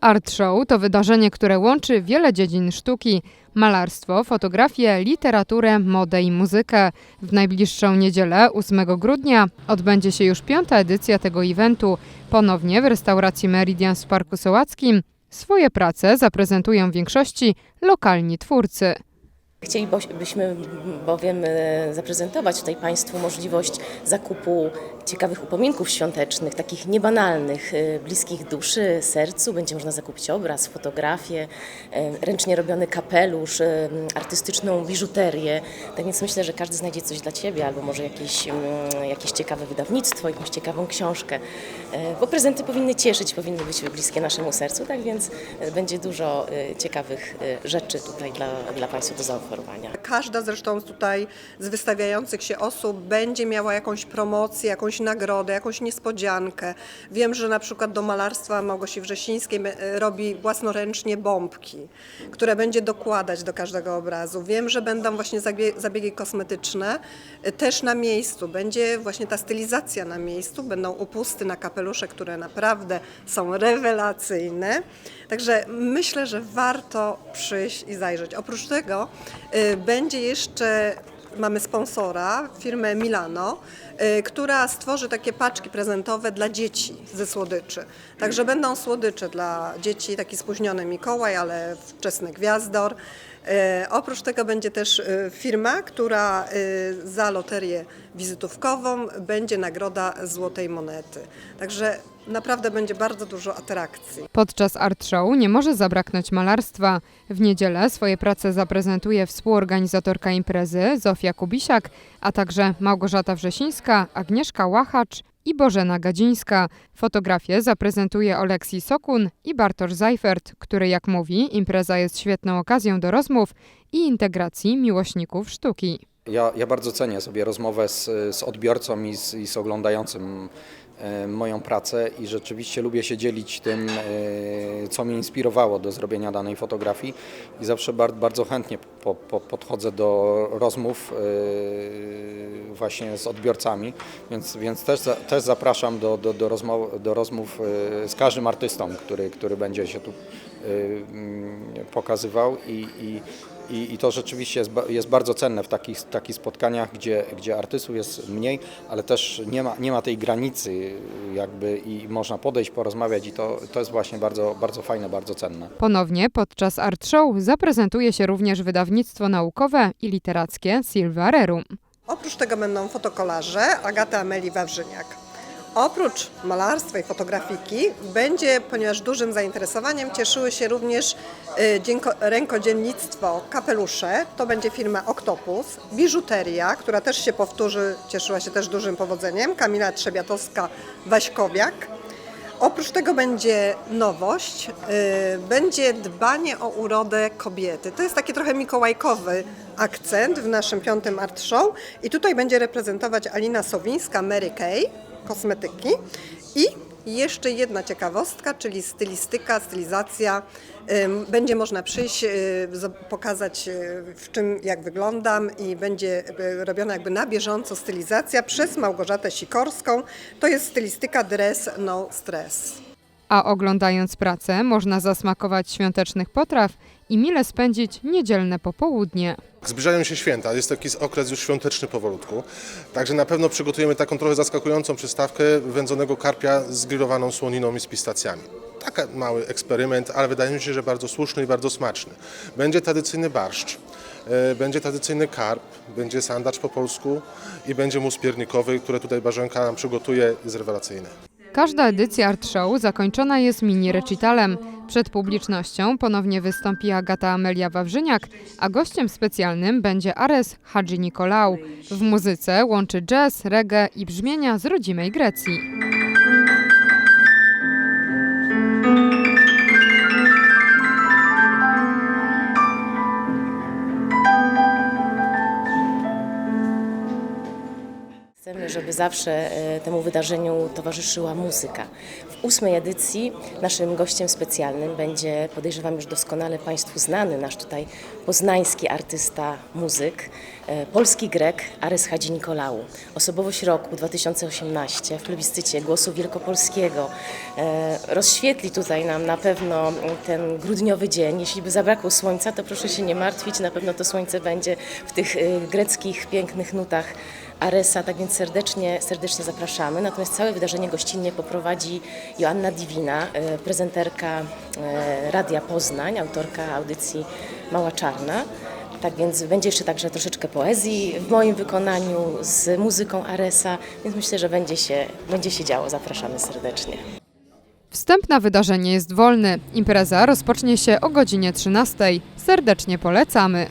Art Show to wydarzenie, które łączy wiele dziedzin sztuki: malarstwo, fotografię, literaturę, modę i muzykę. W najbliższą niedzielę, 8 grudnia, odbędzie się już piąta edycja tego eventu. Ponownie w restauracji Meridian w Parku Sołackim swoje prace zaprezentują w większości lokalni twórcy. Chcielibyśmy bowiem e, zaprezentować tutaj Państwu możliwość zakupu ciekawych upominków świątecznych, takich niebanalnych, e, bliskich duszy, sercu. Będzie można zakupić obraz, fotografię, e, ręcznie robiony kapelusz, e, artystyczną biżuterię. Tak więc myślę, że każdy znajdzie coś dla Ciebie, albo może jakieś, mm, jakieś ciekawe wydawnictwo, jakąś ciekawą książkę. Bo prezenty powinny cieszyć, powinny być bliskie naszemu sercu, tak więc będzie dużo ciekawych rzeczy tutaj dla, dla Państwa do zaoferowania. Każda zresztą tutaj z wystawiających się osób będzie miała jakąś promocję, jakąś nagrodę, jakąś niespodziankę. Wiem, że na przykład do malarstwa Małgosi Wrzesińskiej e, robi własnoręcznie bombki, które będzie dokładać do każdego obrazu. Wiem, że będą właśnie zabie- zabiegi kosmetyczne e, też na miejscu. Będzie właśnie ta stylizacja na miejscu, będą upusty na kapelusze, które naprawdę są rewelacyjne. Także myślę, że warto przyjść i zajrzeć. Oprócz tego y, będzie jeszcze, mamy sponsora, firmę Milano, y, która stworzy takie paczki prezentowe dla dzieci ze słodyczy. Także będą słodycze dla dzieci, taki spóźniony Mikołaj, ale wczesny gwiazdor. Y, Oprócz tego będzie też y, firma, która za loterię wizytówkową będzie nagroda złotej monety. Także naprawdę będzie bardzo dużo atrakcji. Podczas art show nie może zabraknąć malarstwa. W niedzielę swoje prace zaprezentuje współorganizatorka imprezy Zofia Kubisiak, a także Małgorzata Wrzesińska, Agnieszka Łachacz i Bożena Gadzińska. Fotografię zaprezentuje Oleksij Sokun i Bartosz Zajfert, który jak mówi, impreza jest świetną okazją do rozmów i integracji miłośników sztuki. Ja, ja bardzo cenię sobie rozmowę z, z odbiorcą i z, i z oglądającym moją pracę i rzeczywiście lubię się dzielić tym, e, co mnie inspirowało do zrobienia danej fotografii. I zawsze bar, bardzo chętnie po, po, podchodzę do rozmów e, właśnie z odbiorcami, więc, więc też, też zapraszam do, do, do, rozmow, do rozmów e, z każdym artystą, który, który będzie się tu e, pokazywał i, i i, I to rzeczywiście jest, jest bardzo cenne w takich, takich spotkaniach, gdzie, gdzie artystów jest mniej, ale też nie ma, nie ma tej granicy jakby i można podejść, porozmawiać i to, to jest właśnie bardzo, bardzo fajne, bardzo cenne. Ponownie podczas art show zaprezentuje się również wydawnictwo naukowe i literackie Silva Rerum. Oprócz tego będą fotokolaże Agata Ameli Wawrzyniak. Oprócz malarstwa i fotografiki będzie, ponieważ dużym zainteresowaniem cieszyły się również y, rękodzielnictwo kapelusze, to będzie firma Octopus, biżuteria, która też się powtórzy, cieszyła się też dużym powodzeniem, Kamila Trzebiatowska-Waśkowiak. Oprócz tego będzie nowość, y, będzie dbanie o urodę kobiety. To jest taki trochę mikołajkowy akcent w naszym piątym art show i tutaj będzie reprezentować Alina Sowińska, Mary Kay, kosmetyki i jeszcze jedna ciekawostka, czyli stylistyka, stylizacja. Będzie można przyjść, y, pokazać y, w czym, jak wyglądam i będzie y, robiona jakby na bieżąco stylizacja przez Małgorzatę Sikorską. To jest stylistyka dress no stress. A oglądając pracę można zasmakować świątecznych potraw i mile spędzić niedzielne popołudnie. Zbliżają się święta, jest taki okres już świąteczny powolutku, także na pewno przygotujemy taką trochę zaskakującą przystawkę wędzonego karpia z grillowaną słoniną i z pistacjami. Taki mały eksperyment, ale wydaje mi się, że bardzo słuszny i bardzo smaczny. Będzie tradycyjny barszcz, e, będzie tradycyjny karp, będzie sandacz po polsku i będzie mus piernikowy, które tutaj Barzenka nam przygotuje, jest rewelacyjny. Każda edycja art show zakończona jest mini recitalem. Przed publicznością ponownie wystąpi Agata Amelia Wawrzyniak, a gościem specjalnym będzie Ares Hadzi Nikolał. W muzyce łączy jazz, reggae i brzmienia z rodzimej Grecji. Żeby zawsze e, temu wydarzeniu towarzyszyła muzyka. W ósmej edycji naszym gościem specjalnym będzie, podejrzewam już doskonale Państwu znany, nasz tutaj poznański artysta, muzyk, e, polski Grek Ares Hadzi Nikolału. Osobowość roku 2018 w plebiscycie Głosu Wielkopolskiego e, rozświetli tutaj nam na pewno ten grudniowy dzień. Jeśli by zabrakło słońca, to proszę się nie martwić, na pewno to słońce będzie w tych greckich, pięknych nutach Aresa, tak więc serdecznie, serdecznie zapraszamy. Natomiast całe wydarzenie gościnnie poprowadzi Joanna Diwina, e, prezenterka e, Radia Poznań, autorka audycji Mała Czarna. Tak więc będzie jeszcze także troszeczkę poezji w moim wykonaniu z muzyką Aresa, więc myślę, że będzie się, będzie się działo. Zapraszamy serdecznie. Wstęp na wydarzenie jest wolny. Impreza rozpocznie się o godzinie 13. Serdecznie polecamy.